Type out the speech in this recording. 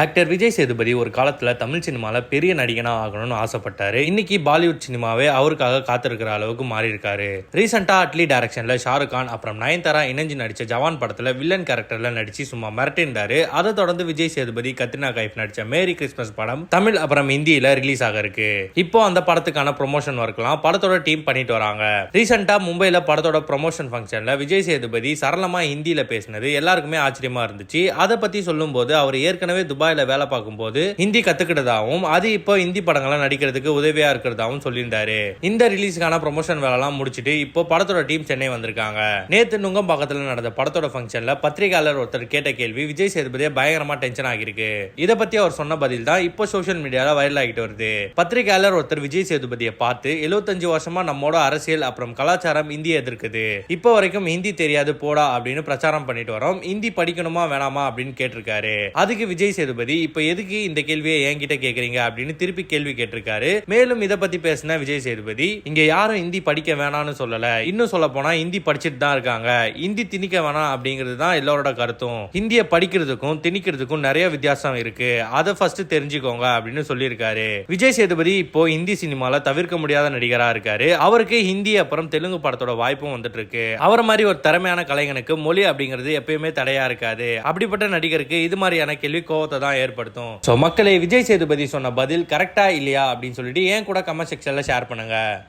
Actor Vijay Sethupathi ஒரு காலத்தில் தமிழ் சினிமாவில் பெரிய நடிகனாக ஆகணும்னு ஆசைப்பட்டார். இன்னைக்கு பாலிவுட் சினிமாவே அவருக்காக காத்திருக்கிற அளவுக்கு மாறியிருக்காரு. ரீசெண்டாக அட்லி டைரக்ஷனில் ஷாருக் கான் அப்புறம் நயன்தாரா இணைஞ்சு நடித்த ஜவான் படத்தில் வில்லன் கேரக்டரில் நடித்து சும்மா மிரட்டிருந்தாரு அதை தொடர்ந்து விஜய் சேதுபதி கத்ரினா கைஃப் நடித்த மேரி கிறிஸ்மஸ் படம் தமிழ் அப்புறம் ஹிந்தியில் ரிலீஸ் ஆக இருக்கு இப்போ அந்த படத்துக்கான ப்ரொமோஷன் ஒர்க்லாம் படத்தோட டீம் பண்ணிட்டு வராங்க. ரீசெண்டாக மும்பையில் படத்தோட ப்ரொமோஷன் ஃபங்க்ஷனில் விஜய் சேதுபதி சரளமாக ஹிந்தியில் பேசினது எல்லாருக்குமே ஆச்சரியமா இருந்துச்சு. அதை பற்றி சொல்லும்போது அவர் ஏற்கனவே துபாயில் வேலை பார்க்கும்போது ஹிந்தி கத்துக்கிட்டதாகவும் அது இப்போ ஹிந்தி படங்கள்லாம் நடிக்கிறதுக்கு உதவியா இருக்கிறதாவும் சொல்லியிருந்தாரு. இந்த ரிலீஸ்க்கான ப்ரொமோஷன் வேலைலாம் முடிச்சிட்டு இப்போ படத்தோட டீம் சென்னை வந்திருக்காங்க. நேத்து நுங்கம் பக்கத்துல நடந்த படத்தோட ஃபங்க்ஷன்ல பத்திரிகையாளர் ஒருத்தர் கேட்ட கேள்வி விஜய் சேதுபதியை பயங்கரமா டென்ஷன் ஆகிருக்கு இதை பத்தி அவர் சொன்ன பதில் தான் இப்போ சோஷியல் மீடியால வைரல் ஆகிட்டு வருது. பத்திரிகையாளர் ஒருத்தர் விஜய் சேதுபதியை பார்த்து 75 வருஷமா நம்மோட அரசியல் அப்புறம் கலாச்சாரம் இந்திய எதிர்க்குது. இப்போ வரைக்கும் ஹிந்தி தெரியாது போடா அப்படின்னு பிரச்சாரம் பண்ணிட்டு வரோம். ஹிந்தி படிக்கணுமா வேணாமா அப்படின்னு கேட்டிருக்காரு. அதுக்கு விஜய் சேது சேதுபதி இப்போ எதுக்கு இந்த கேள்வியை என்கிட்ட கேக்குறீங்க அப்படின்னு திருப்பி கேள்வி கேட்டிருக்காரு. மேலும் இதை பத்தி பேசின விஜய் சேதுபதி இங்க யாரும் ஹிந்தி படிக்க வேணாம்னு சொல்லல. இன்னும் சொல்ல போனா ஹிந்தி படிச்சுட்டு தான் இருக்காங்க. ஹிந்தி திணிக்க வேணாம் அப்படிங்கிறது தான் எல்லாரோட கருத்தும். ஹிந்தியை படிக்கிறதுக்கும் திணிக்கிறதுக்கும் நிறைய வித்தியாசம் இருக்கு. அதை ஃபர்ஸ்ட் தெரிஞ்சுக்கோங்க அப்படின்னு சொல்லியிருக்காரு. விஜய் சேதுபதி இப்போ ஹிந்தி சினிமால தவிர்க்க முடியாத நடிகரா இருக்காரு. அவருக்கு ஹிந்தி அப்புறம் தெலுங்கு படத்தோட வாய்ப்பும் வந்துட்டு இருக்கு அவரை மாதிரி ஒரு திறமையான கலைஞனுக்கு மொழி அப்படிங்கிறது எப்பயுமே தடையா இருக்காது. அப்படிப்பட்ட நடிகருக்கு இது மாதிரியான கேள்வி கோவத்தை தான் ஏற்படுத்தும். ஸோ மக்களை விஜய் சேதுபதி சொன்ன பதில் கரெக்டா இல்லையா அப்படின்னு சொல்லிட்டு ஏன் கூட கமெண்ட் செக்ஷன்ல ஷேர் பண்ணுங்க.